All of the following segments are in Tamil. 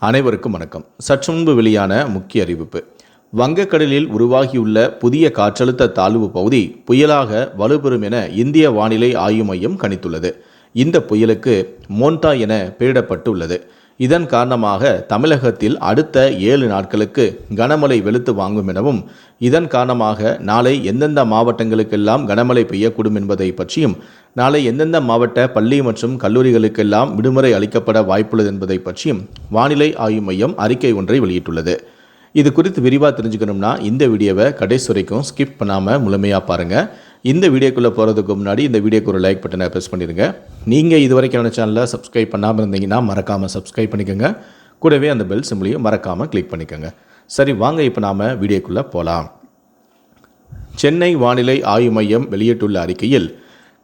அனைவருக்கும் வணக்கம். சற்று முன்பு வெளியான முக்கிய அறிவிப்பு. வங்கக்கடலில் உருவாகியுள்ள புதிய காற்றழுத்த தாழ்வு பகுதி புயலாக வலுப்பெறும் என இந்திய வானிலை ஆய்வு மையம் கணித்துள்ளது. இந்த புயலுக்கு மோன்டா என பெயரிடப்பட்டுள்ளது. இதன் காரணமாக தமிழகத்தில் அடுத்த ஏழு நாட்களுக்கு கனமழை வெளுத்து வாங்கும் எனவும் இதன் காரணமாக நாளை எந்தெந்த மாவட்டங்களுக்கெல்லாம் கனமழை பெய்யக்கூடும் என்பதை பற்றியும் நாளை எந்தெந்த மாவட்ட பள்ளி மற்றும் கல்லூரிகளுக்கெல்லாம் விடுமுறை அளிக்கப்பட வாய்ப்புள்ளது என்பதை பற்றியும் வானிலை ஆய்வு மையம் அறிக்கை ஒன்றை வெளியிட்டுள்ளது. இது குறித்து விரிவாக தெரிஞ்சுக்கணும்னா இந்த வீடியோவை கடைசி வரைக்கும் ஸ்கிப் பண்ணாமல் முழுமையாக பாருங்கள் இந்த வீடியோக்குள்ளே போகிறதுக்கு முன்னாடி இந்த வீடியோக்கு ஒரு லைக் பட்டனை ப்ரெஸ் பண்ணிடுங்க. நீங்கள் இது வரைக்கும் நம்ம சேனலை சப்ஸ்கிரைப் பண்ணாமல் இருந்தீங்கன்னா மறக்காமல் சப்ஸ்கிரைப் பண்ணிக்கோங்க. கூடவே அந்த பெல் சிம்பிளையும் மறக்காமல் கிளிக் பண்ணிக்கோங்க. சரி வாங்க இப்போ நாம் வீடியோக்குள்ளே போகலாம் சென்னை வானிலை ஆய்வு மையம் வெளியிட்டுள்ள அறிக்கையில்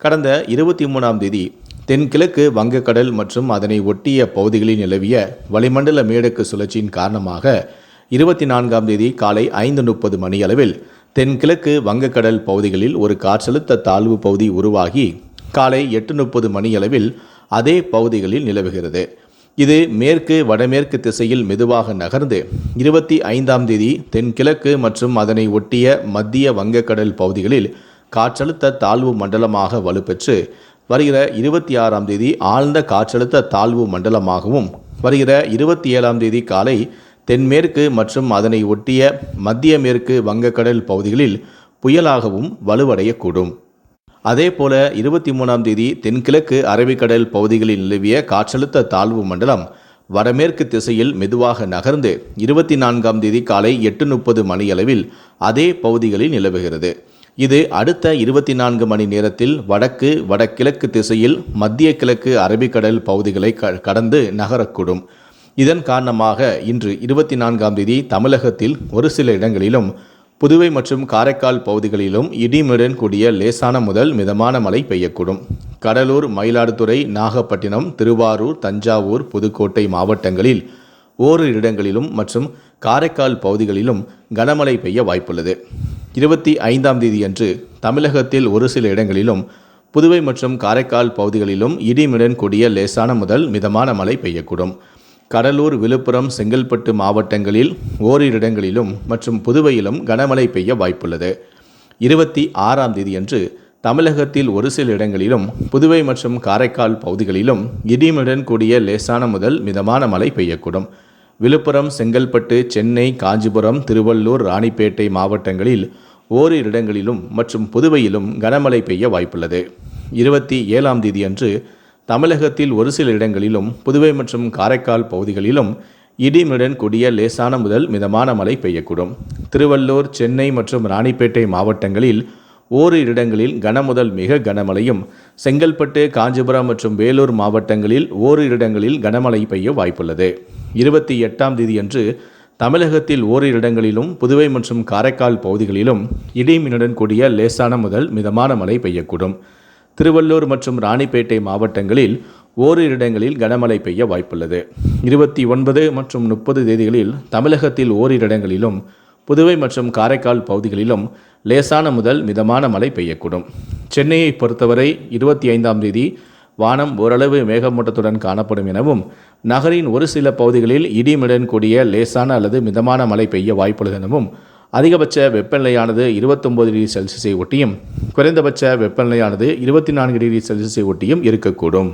கடந்த இருபத்தி மூணாம் தேதி தென்கிழக்கு வங்கக்கடல் மற்றும் அதனை ஒட்டிய பகுதிகளில் நிலவிய வளிமண்டல மேடக்கு சுழற்சியின் காரணமாக இருபத்தி நான்காம் தேதி காலை ஐந்து முப்பது மணியளவில் தென்கிழக்கு வங்கக்கடல் பகுதிகளில் ஒரு காற்றழுத்த தாழ்வு பகுதி உருவாகி காலை எட்டு முப்பது மணியளவில் அதே பகுதிகளில் நிலவுகிறது. இது மேற்கு வடமேற்கு திசையில் மெதுவாக நகர்ந்து இருபத்தி ஐந்தாம் தேதி தென்கிழக்கு மற்றும் அதனை ஒட்டிய மத்திய வங்கக்கடல் பகுதிகளில் காற்றழுத்த தாழ்வு மண்டலமாக வலுப்பெற்று வருகிற இருபத்தி ஆறாம் தேதி ஆழ்ந்த காற்றழுத்த தாழ்வு மண்டலமாகவும் வருகிற இருபத்தி ஏழாம் தேதி காலை தென்மேற்கு மற்றும் அதனை ஒட்டிய மத்திய மேற்கு வங்கக்கடல் பகுதிகளில் புயலாகவும் வலுவடையக்கூடும். அதேபோல இருபத்தி மூணாம் தேதி தென்கிழக்கு அரபிக்கடல் பகுதிகளில் நிலவிய காற்றழுத்த தாழ்வு மண்டலம் வடமேற்கு திசையில் மெதுவாக நகர்ந்து இருபத்தி நான்காம் தேதி காலை எட்டு முப்பது மணியளவில் அதே பகுதிகளில் நிலவுகிறது. இது அடுத்த இருபத்தி நான்கு மணி நேரத்தில் வடக்கு வடகிழக்கு திசையில் மத்திய கிழக்கு அரபிக்கடல் பகுதிகளை க- கடந்து நகரக்கூடும். இதன் காரணமாக இன்று இருபத்தி நான்காம் தேதி தமிழகத்தில் ஒரு சில இடங்களிலும் புதுவை மற்றும் காரைக்கால் பகுதிகளிலும் இடிமுடன் கூடிய லேசான முதல் மிதமான மழை பெய்யக்கூடும். கடலூர் மயிலாடுதுறை நாகப்பட்டினம் திருவாரூர் தஞ்சாவூர் புதுக்கோட்டை மாவட்டங்களில் ஓரிரு இடங்களிலும் மற்றும் காரைக்கால் பகுதிகளிலும் கனமழை பெய்ய வாய்ப்புள்ளது. இருபத்தி ஐந்தாம் தேதியன்று தமிழகத்தில் ஒரு சில இடங்களிலும் புதுவை மற்றும் காரைக்கால் பகுதிகளிலும் இடிமுடன் கூடிய லேசான முதல் மிதமான மழை பெய்யக்கூடும். கடலூர் விழுப்புரம் செங்கல்பட்டு மாவட்டங்களில் ஓரிரு இடங்களிலும் மற்றும் புதுவையிலும் கனமழை பெய்ய வாய்ப்புள்ளது. இருபத்தி ஆறாம் தேதியன்று தமிழகத்தில் ஒரு சில இடங்களிலும் புதுவை மற்றும் காரைக்கால் பகுதிகளிலும் இடியுடன் கூடிய லேசான முதல் மிதமான மழை பெய்யக்கூடும். விழுப்புரம் செங்கல்பட்டு சென்னை காஞ்சிபுரம் திருவள்ளூர் ராணிப்பேட்டை மாவட்டங்களில் ஓரிரு இடங்களிலும் மற்றும் புதுவையிலும் கனமழை பெய்ய வாய்ப்புள்ளது. இருபத்தி ஏழாம் தேதியன்று தமிழகத்தில் ஒரு சில இடங்களிலும் புதுவை மற்றும் காரைக்கால் பகுதிகளிலும் இடிமுடன் கூடிய லேசான முதல் மிதமான மழை பெய்யக்கூடும். திருவள்ளூர் சென்னை மற்றும் ராணிப்பேட்டை மாவட்டங்களில் ஓரிரு இடங்களில் கனமுதல் மிக கனமழையும் செங்கல்பட்டு காஞ்சிபுரம் மற்றும் வேலூர் மாவட்டங்களில் ஓரிரு இடங்களில் கனமழை பெய்ய வாய்ப்புள்ளது. இருபத்தி எட்டாம் தேதியன்று தமிழகத்தில் ஓரிரு இடங்களிலும் புதுவை மற்றும் காரைக்கால் பகுதிகளிலும் இடிமின்னுடன் கூடிய லேசான முதல் மிதமான மழை பெய்யக்கூடும். திருவள்ளூர் மற்றும் ராணிப்பேட்டை மாவட்டங்களில் ஓரிரு இடங்களில் கனமழை பெய்ய வாய்ப்புள்ளது. இருபத்தி ஒன்பது மற்றும் முப்பது தேதிகளில் தமிழகத்தில் ஓரிரு இடங்களிலும் புதுவை மற்றும் காரைக்கால் பகுதிகளிலும் லேசான முதல் மிதமான மழை பெய்யக்கூடும். சென்னையை பொறுத்தவரை இருபத்தி ஐந்தாம் தேதி வானம் ஓரளவு மேகமூட்டத்துடன் காணப்படும் எனவும் நகரின் ஒரு சில பகுதிகளில் இடிமுடன் கூடிய லேசான அல்லது மிதமான மழை பெய்ய வாய்ப்புள்ளது எனவும் அதிகபட்ச வெப்பநிலையானது இருபத்தொம்பது டிகிரி செல்சியஸை ஒட்டியும் குறைந்தபட்ச வெப்பநிலையானது இருபத்தி நான்கு டிகிரி செல்சியஸை ஒட்டியும் இருக்கக்கூடும்.